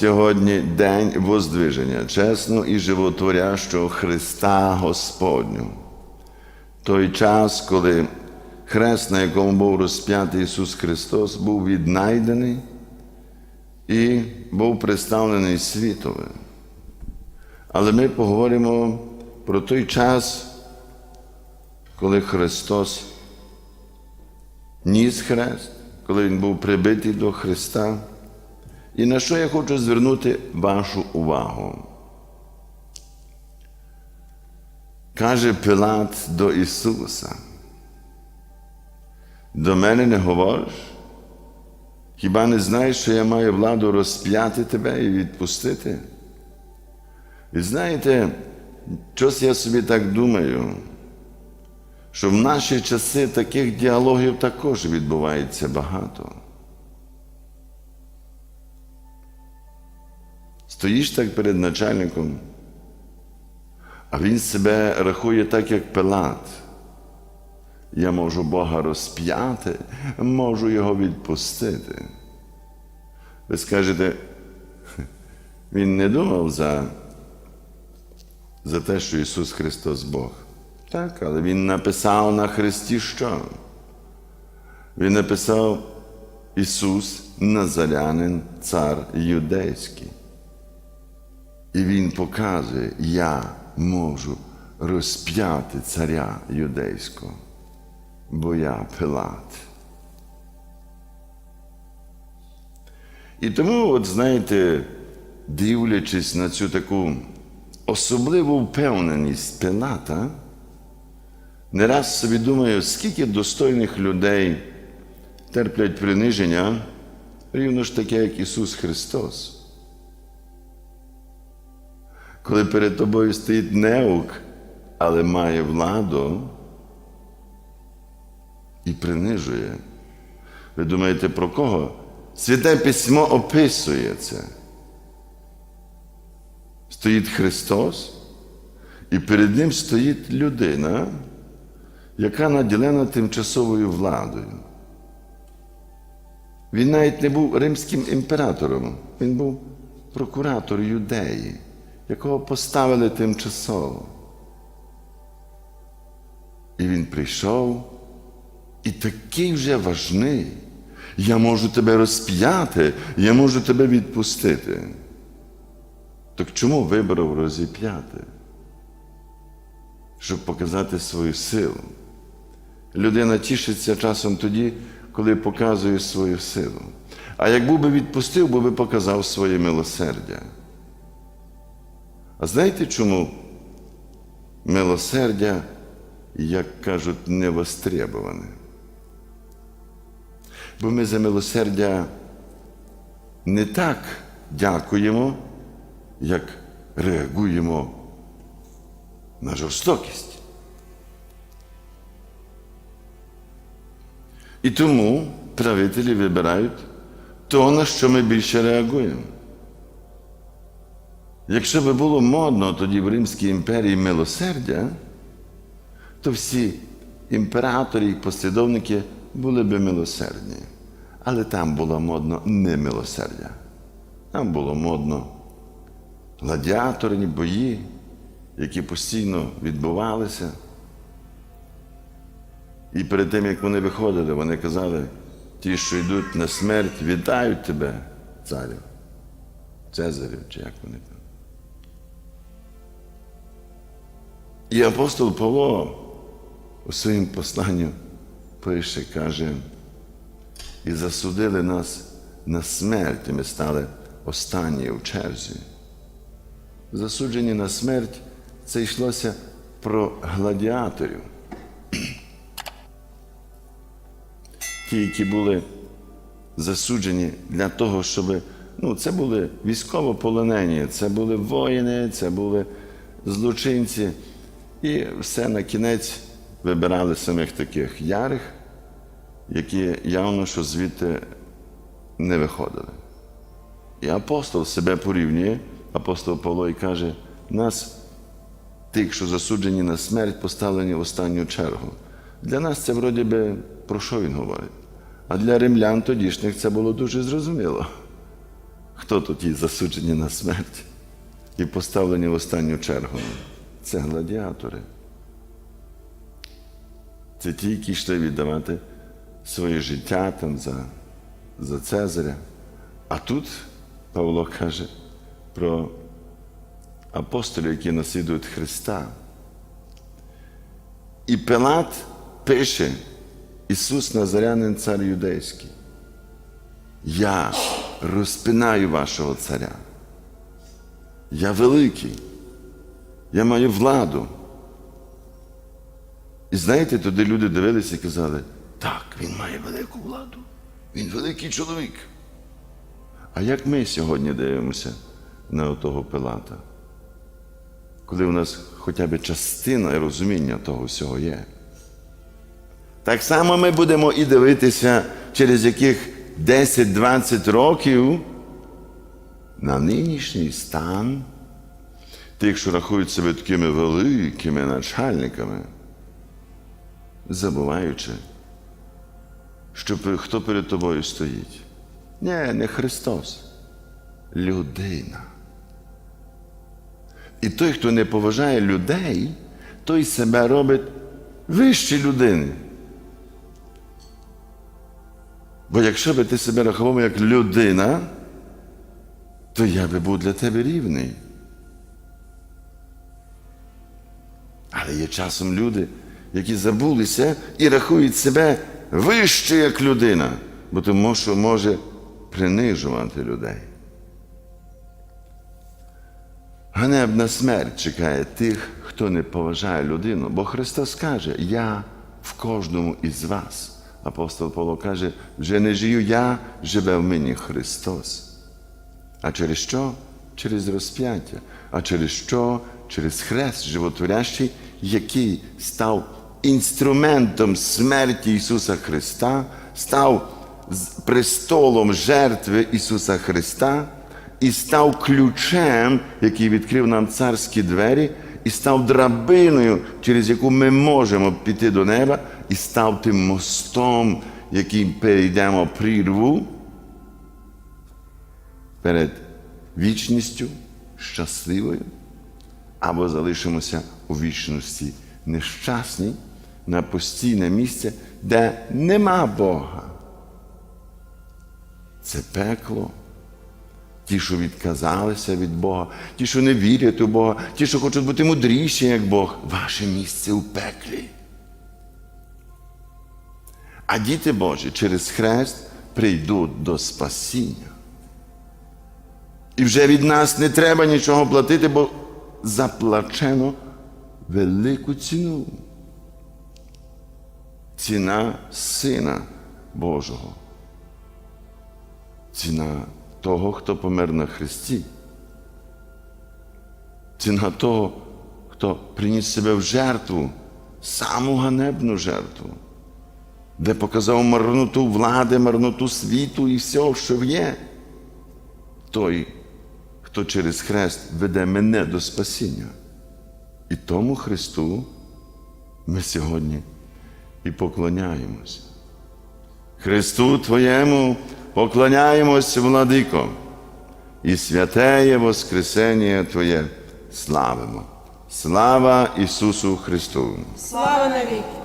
Сьогодні день воздвиження, чесного і животворящого Христа Господню. Той час, коли хрест, на якому був розп'ятий Ісус Христос, був віднайдений і був представлений світові. Але ми поговоримо про той час, коли Христос ніс хрест, коли Він був прибитий до Христа. І на що я хочу звернути вашу увагу? Каже Пилат до Ісуса. До мене не говориш? Хіба не знаєш, що я маю владу розп'яти тебе і відпустити? І знаєте, щось я собі так думаю, що в наші часи таких діалогів також відбувається багато. Стоїш так перед начальником, а він себе рахує так, як Пилат. Я можу Бога розп'яти, можу його відпустити. Ви скажете, він не думав за, за те, що Ісус Христос Бог. Так, але Він написав на Христі що? Він написав Ісус Назарянин, цар юдейський. І він показує, я можу розп'яти царя юдейського, бо я Пилат. І тому, от знаєте, дивлячись на цю таку особливу впевненість Пилата, не раз собі думаю, скільки достойних людей терплять приниження, рівно ж таке, як Ісус Христос коли перед тобою стоїть неук, але має владу і принижує. Ви думаєте, про кого? Святе письмо описує це. Стоїть Христос, і перед Ним стоїть людина, яка наділена тимчасовою владою. Він навіть не був римським імператором, він був прокуратор юдеї якого поставили тимчасово. І він прийшов і такий вже важний. Я можу тебе розп'яти, я можу тебе відпустити. Так чому вибрав розіп'яти? Щоб показати свою силу. Людина тішиться часом тоді, коли показує свою силу. А як був би відпустив, бо би показав своє милосердя. А знаєте чому милосердя, як кажуть, не востребоване? Бо ми за милосердя не так дякуємо, як реагуємо на жорстокість. І тому правителі вибирають то, на що ми більше реагуємо. Якщо би було модно тоді в Римській імперії милосердя, то всі імператори і послідовники були би милосердні. Але там було модно не милосердя. Там було модно гладіаторні бої, які постійно відбувалися. І перед тим, як вони виходили, вони казали, ті, що йдуть на смерть, вітають тебе, царю, Цезарю, чи як вони там. І апостол Павло у своїм посланню пише, каже, і засудили нас на смерть, і ми стали останні в черзі. Засуджені на смерть це йшлося про гладіаторів. Ті, які були засуджені для того, щоб ну, це були військовополонені, це були воїни, це були злочинці. І все на кінець вибирали самих таких ярих, які явно що звідти не виходили. І апостол себе порівнює, апостол Павло і каже, нас, тих, що засуджені на смерть, поставлені в останню чергу. Для нас це вроді би про що він говорить? А для римлян тодішніх це було дуже зрозуміло. Хто тут ті засуджені на смерть і поставлені в останню чергу? Це гладіатори. Це ті, які йшли віддавати своє життя там за, за Цезаря. А тут Павло каже про апостолів, які наслідують Христа. І Пилат пише, Ісус Назарянин, цар юдейський. Я розпинаю вашого царя. Я великий. Я маю владу. І знаєте, туди люди дивилися і казали, так, він має велику владу. Він великий чоловік. А як ми сьогодні дивимося на того Пилата? Коли у нас хоча б частина розуміння того всього є. Так само ми будемо і дивитися через яких 10-20 років на нинішній стан тих, що рахують себе такими великими начальниками, забуваючи, що хто перед тобою стоїть. Ні, не Христос, людина. І той, хто не поважає людей, той себе робить вище людини. Бо якщо би ти себе рахував як людина, то я би був для тебе рівний. Але є часом люди, які забулися і рахують себе вище як людина, бо тому що може принижувати людей. Ганебна смерть чекає тих, хто не поважає людину, бо Христос каже, я в кожному із вас. Апостол Павло каже, вже не жию я, живе в мені Христос. А через що? Через розп'яття. А через що? Через хрест животворящий, який став інструментом смерті Ісуса Христа, став престолом жертви Ісуса Христа і став ключем, який відкрив нам царські двері, і став драбиною, через яку ми можемо піти до неба, і став тим мостом, яким перейдемо прірву перед вічністю щасливою, або залишимося у вічності нещасній на постійне місце, де нема Бога. Це пекло. Ті, що відказалися від Бога, ті, що не вірять у Бога, ті, що хочуть бути мудріші, як Бог, ваше місце у пеклі. А діти Божі через хрест прийдуть до спасіння. І вже від нас не треба нічого платити, бо заплачено велику ціну. Ціна Сина Божого. Ціна того, хто помер на Христі. Ціна того, хто приніс себе в жертву, саму ганебну жертву, де показав марноту влади, марноту світу і всього, що є. Той, хто через хрест веде мене до спасіння. І тому Христу ми сьогодні і поклоняємося. Христу Твоєму поклоняємось, владико, і святеє Воскресення Твоє славимо. Слава Ісусу Христу! Слава навіки!